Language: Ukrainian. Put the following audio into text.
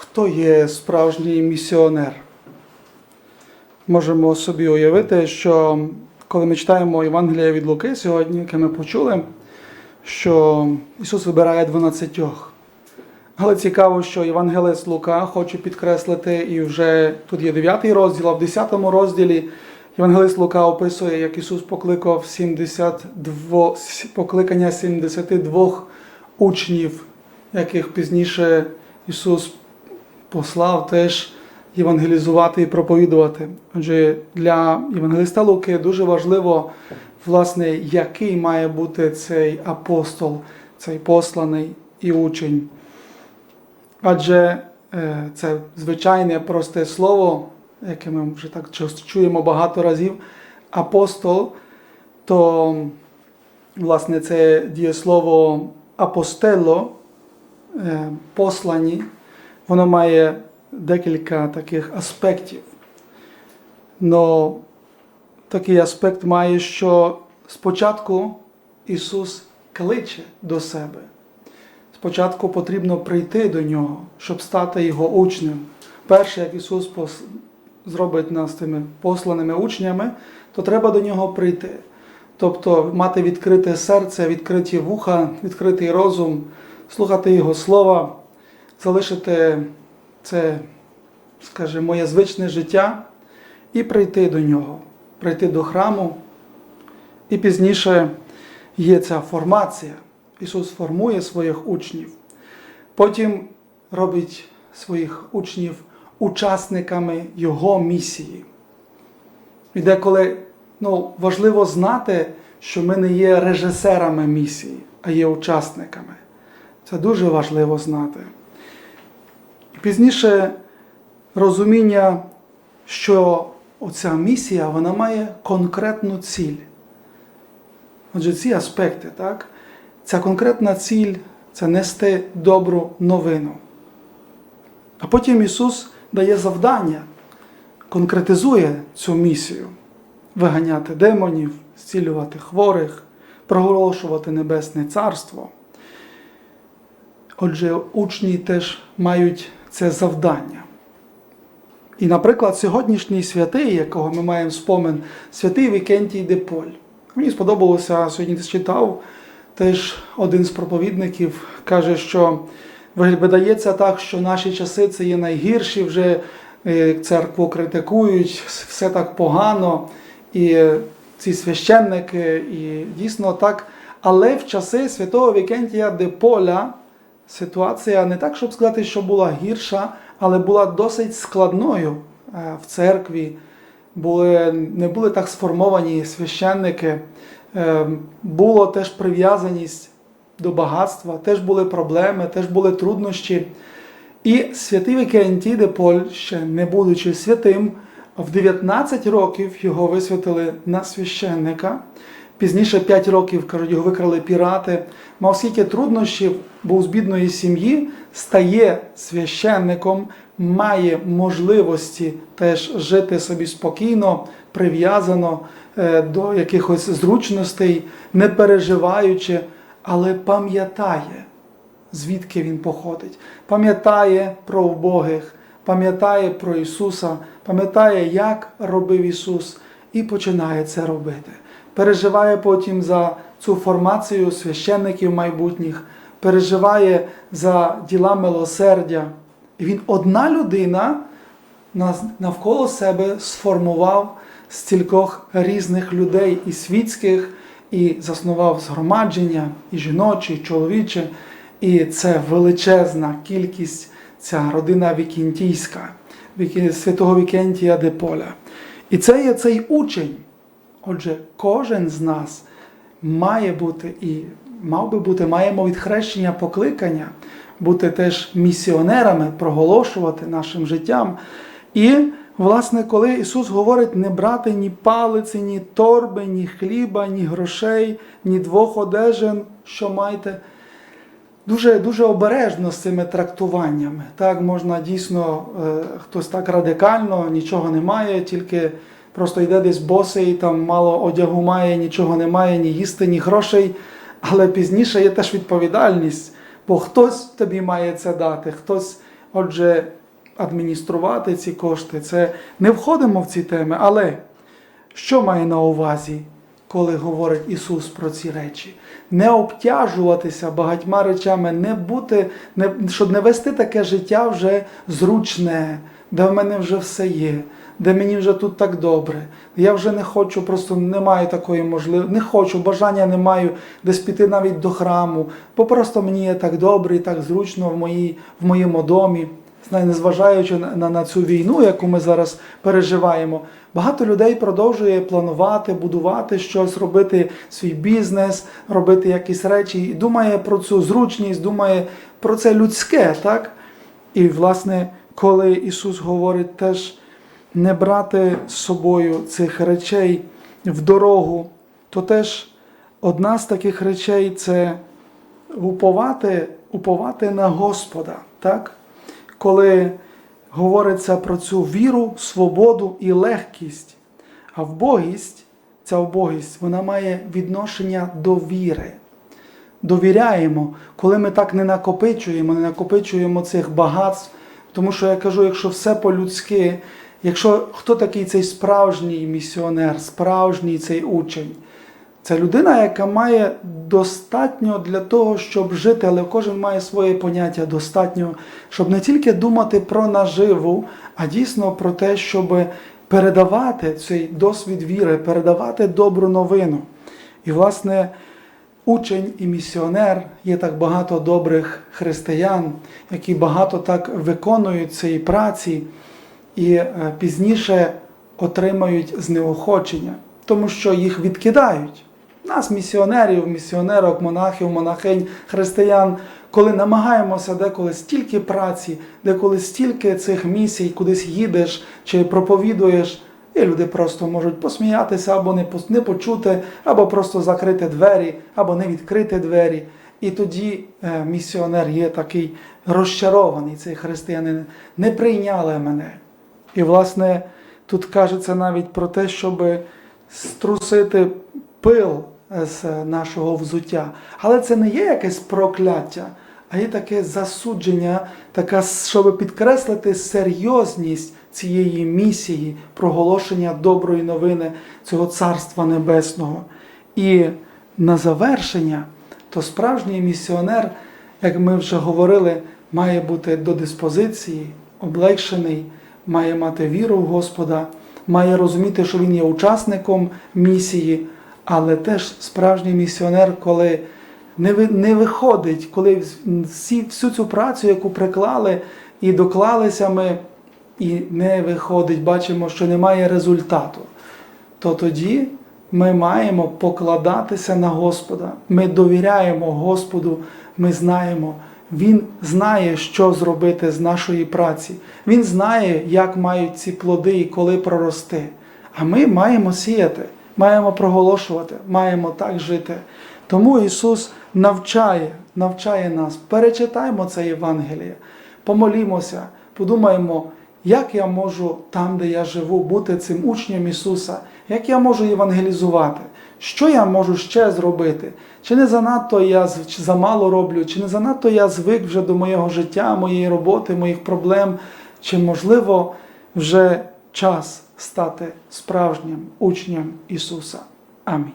хто є справжній місіонер. Можемо собі уявити, що коли ми читаємо Євангелія від Луки сьогодні, яке ми почули, що Ісус вибирає 12. Але цікаво, що Євангелець Лука хоче підкреслити, і вже тут є 9 розділ, а в 10 розділі Євангелист Лука описує, як Ісус покликав 72, покликання 72 учнів, яких пізніше Ісус послав теж євангелізувати і проповідувати. Отже, для Євангелиста Луки дуже важливо, власне, який має бути цей апостол, цей посланий і учень. Адже е, це звичайне просте слово, яке ми вже так чуємо багато разів, апостол, то власне це дієслово апостело, е, послані, воно має декілька таких аспектів. Но такий аспект має, що спочатку Ісус кличе до себе. Спочатку потрібно прийти до нього, щоб стати його учнем. Перше, як Ісус пос- зробить нас тими посланими учнями, то треба до нього прийти. Тобто мати відкрите серце, відкриті вуха, відкритий розум, слухати Його слова, залишити це, скажімо, моє звичне життя і прийти до нього, прийти до храму. І пізніше є ця формація. Ісус формує своїх учнів, потім робить своїх учнів учасниками Його місії. І деколи ну, важливо знати, що ми не є режисерами місії, а є учасниками. Це дуже важливо знати. Пізніше розуміння, що оця місія вона має конкретну ціль. Отже, ці аспекти, так? Ця конкретна ціль це нести добру новину. А потім Ісус дає завдання, конкретизує цю місію: виганяти демонів, зцілювати хворих, проголошувати Небесне Царство. Отже, учні теж мають це завдання. І, наприклад, сьогоднішній святий, якого ми маємо спомин, святий Вікентій де Поль. Мені сподобалося, сьогодні читав, теж один з проповідників каже, що видається так, що наші часи це є найгірші, вже е, церкву критикують, все так погано, і е, ці священники, і дійсно так. Але в часи святого Вікентія де Поля ситуація не так, щоб сказати, що була гірша, але була досить складною е, в церкві. Були, не були так сформовані священники, е, було теж прив'язаність до багатства, теж були проблеми, теж були труднощі. І святий Вікентій де ще не будучи святим, в 19 років його висвятили на священника. Пізніше 5 років, кажуть, його викрали пірати. Мав скільки труднощів, був з бідної сім'ї, стає священником, має можливості теж жити собі спокійно, прив'язано е, до якихось зручностей, не переживаючи, але пам'ятає, звідки він походить, пам'ятає про вбогих, пам'ятає про Ісуса, пам'ятає, як робив Ісус, і починає це робити. Переживає потім за цю формацію священників майбутніх, переживає за діла милосердя. І він одна людина навколо себе сформував стількох різних людей і світських, і заснував згромадження, і жіноче, і чоловіче. І це величезна кількість, ця родина Вікінтійська, святого Вікентія де Поля. І це є цей учень. Отже, кожен з нас має бути і мав би бути, маємо від хрещення покликання, бути теж місіонерами, проголошувати нашим життям. І, власне, коли Ісус говорить не брати ні палиці, ні торби, ні хліба, ні грошей, ні двох одежин, що маєте. Дуже, дуже обережно з цими трактуваннями. Так, можна дійсно, е, хтось так радикально, нічого немає, тільки просто йде десь босий, там мало одягу має, нічого немає, ні їсти, ні грошей. Але пізніше є теж відповідальність, бо хтось тобі має це дати, хтось отже, адмініструвати ці кошти. Це не входимо в ці теми, але що має на увазі, коли говорить Ісус про ці речі? Не обтяжуватися багатьма речами, не бути, не, щоб не вести таке життя вже зручне, де в мене вже все є, де мені вже тут так добре. Я вже не хочу, просто не маю такої можливості, не хочу, бажання не маю десь піти навіть до храму, бо просто мені є так добре і так зручно в, моїй, в моєму домі. Незважаючи на, на цю війну, яку ми зараз переживаємо, багато людей продовжує планувати, будувати щось, робити свій бізнес, робити якісь речі, і думає про цю зручність, думає про це людське, так? І, власне, коли Ісус говорить теж не брати з собою цих речей в дорогу, то теж одна з таких речей це уповати, уповати на Господа, так? Коли говориться про цю віру, свободу і легкість. А вбогість, ця вбогість, вона має відношення до віри. Довіряємо, коли ми так не накопичуємо, не накопичуємо цих багатств. Тому що я кажу, якщо все по-людськи, якщо хто такий цей справжній місіонер, справжній цей учень, це людина, яка має достатньо для того, щоб жити, але кожен має своє поняття достатньо, щоб не тільки думати про наживу, а дійсно про те, щоб передавати цей досвід віри, передавати добру новину. І, власне, учень і місіонер є так багато добрих християн, які багато так виконують цієї праці і е, пізніше отримають знеохочення, тому що їх відкидають. Нас, місіонерів, місіонерок, монахів, монахинь, християн, коли намагаємося деколи стільки праці, деколи стільки цих місій, кудись їдеш чи проповідуєш, і люди просто можуть посміятися або не не почути, або просто закрити двері, або не відкрити двері. І тоді е, місіонер є такий розчарований, цей християнин, не прийняли мене. І, власне, тут кажеться навіть про те, щоб струсити пил з нашого взуття. Але це не є якесь прокляття, а є таке засудження, така, щоб підкреслити серйозність цієї місії проголошення доброї новини цього Царства Небесного. І на завершення, то справжній місіонер, як ми вже говорили, має бути до диспозиції, облегшений, має мати віру в Господа, має розуміти, що він є учасником місії, але теж справжній місіонер, коли не, не виходить, коли всі, всю цю працю, яку приклали і доклалися ми, і не виходить, бачимо, що немає результату, то тоді ми маємо покладатися на Господа. Ми довіряємо Господу, ми знаємо. Він знає, що зробити з нашої праці. Він знає, як мають ці плоди і коли прорости. А ми маємо сіяти, маємо проголошувати, маємо так жити. Тому Ісус навчає, навчає нас. Перечитаймо це Євангеліє, помолімося, подумаємо, як я можу там, де я живу, бути цим учнем Ісуса, як я можу євангелізувати, що я можу ще зробити? Чи не занадто я замало роблю, чи не занадто я звик вже до моєго життя, моєї роботи, моїх проблем, чи можливо вже час стати справжнім учнем Ісуса. Амінь.